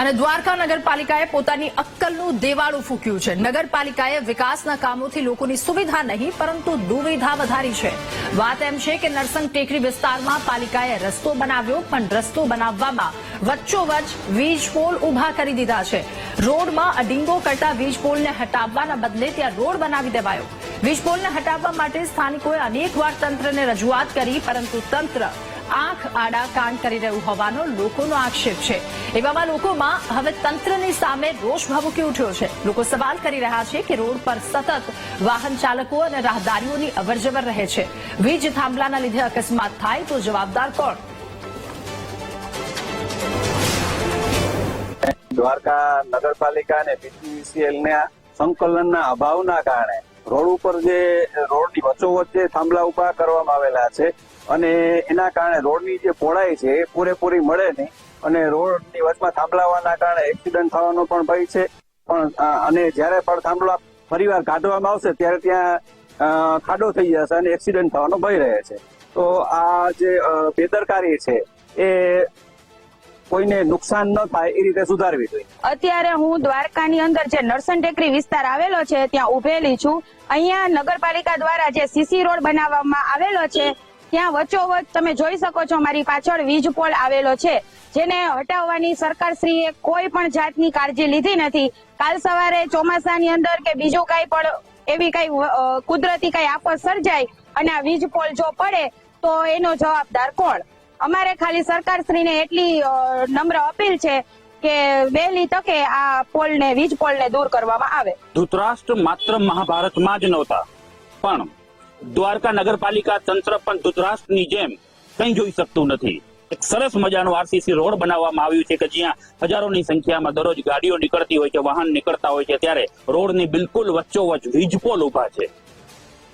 અને દ્વારકા નગરપાલિકાએ પોતાની અક્કલનું દેવાળું ફૂક્યું છે. નગરપાલિકાએ વિકાસના કામોથી લોકોની સુવિધા નહીં, પરંતુ દુવિધા વધારી છે. વાત એમ છે કે નરસંગ ટેકરી વિસ્તારમાં પાલિકાએ રસ્તો બનાવ્યો, પણ રસ્તો બનાવવામાં વચ્ચોવચ્ચ વીજ પોલ ઊભા કરી દીધા છે. રોડમાં અડીંગો કરતા વીજ પોલને હટાવવાના બદલે ત્યાં રોડ બનાવી દેવાયો. વીજ પોલને હટાવવા માટે સ્થાનિકોએ અનેકવાર તંત્રને રજૂઆત કરી, પરંતુ તંત્ર આંખ આડા કાન કરી રહ્યું હોવાનો લોકોનો આક્ષેપ છે. એવામાં લોકોમાં હવે તંત્રની સામે રોષ ભાવુકી ઉઠ્યો છે. લોકો સવાલ કરી રહ્યા છે કે રોડ પર સતત વાહન ચાલકો અને રાહદારીઓની અવરજવર રહે છે. વીજ થાંભલાના લીધે અકસ્માત થાય તો જવાબદાર કોણ? દ્વારકા નગરપાલિકા અને બીપીસીએલ ના સંકલનના અભાવના કારણે રોડ ઉપર જે રોડની વચ્ચોવચ્ચ જે થાંભલા ઊભા કરવામાં આવેલા છે અને એના કારણે રોડની જે પહોળાઈ છે એ પૂરેપૂરી મળે નહીં અને રોડની વચમાં થાંભલા હોવાના કારણે એક્સિડન્ટ થવાનો પણ ભય છે. પણ અને જ્યારે પણ થાંભલા ફરીવાર કાઢવામાં આવશે ત્યારે ત્યાં ખાડો થઈ જશે અને એક્સિડન્ટ થવાનો ભય રહે છે. તો આ જે બેદરકારી છે એ કોઈને નુકસાન ન થાય એ રીતે સુધારવી જોઈએ. અત્યારે હું દ્વારકાની અંદર જે નરસન ટેકરી વિસ્તાર આવેલો છે, ત્યાં ઉભેલી છું. અહીંયા નગરપાલિકા દ્વારા જે સીસી રોડ બનાવવામાં આવેલો છે, ત્યાં વચ્ચોવચ તમે જોઈ શકો છો મારી પાછળ વીજ પોલ આવેલો છે. જેને હટાવવાની સરકારશ્રીએ કોઈ પણ જાતની કાળજી લીધી નથી. કાલ સવારે ચોમાસાની અંદર કે બીજું કાંઈ પણ એવી કઈ કુદરતી કઈ આફત સર્જાય અને આ વીજ પોલ જો પડે, તો એનો જવાબદાર કોણ? અમારે ખાલી સરકારશ્રીને એટલી નમ્ર અપીલ છે કે વહેલી તકે આ પોલને, વીજ પોલને દૂર કરવામાં આવે. ધૃતરાષ્ટ્ર માત્ર મહાભારતમાં જ નહોતા, પણ દ્વારકા નગરપાલિકા તંત્ર પણ ધૃતરાષ્ટ્રની જેમ કંઈ જોઈ શકતું નથી. એક સરસ મજાનો આરસીસી રોડ બનાવવામાં આવ્યું છે કે જ્યાં હજારોની સંખ્યામાં દરરોજ ગાડીઓ નીકળતી હોય છે, વાહન નીકળતા હોય છે, ત્યારે રોડની બિલકુલ વચ્ચોવચ વીજપોલ ઊભા છે.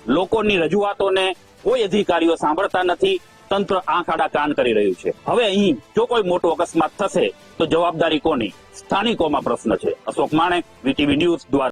લોકોની રજૂઆતોને કોઈ અધિકારીઓ સાંભળતા નથી તંત્ર આંખ આડા કાન કરી રહ્યું છે. હવે અહીં જો કોઈ મોટો અકસ્માત થશે, તો જવાબદારી કોની? સ્થાનિકોમાં પ્રશ્ન છે. અશોક માણેક વીટીવી ન્યૂઝ, દ્વારા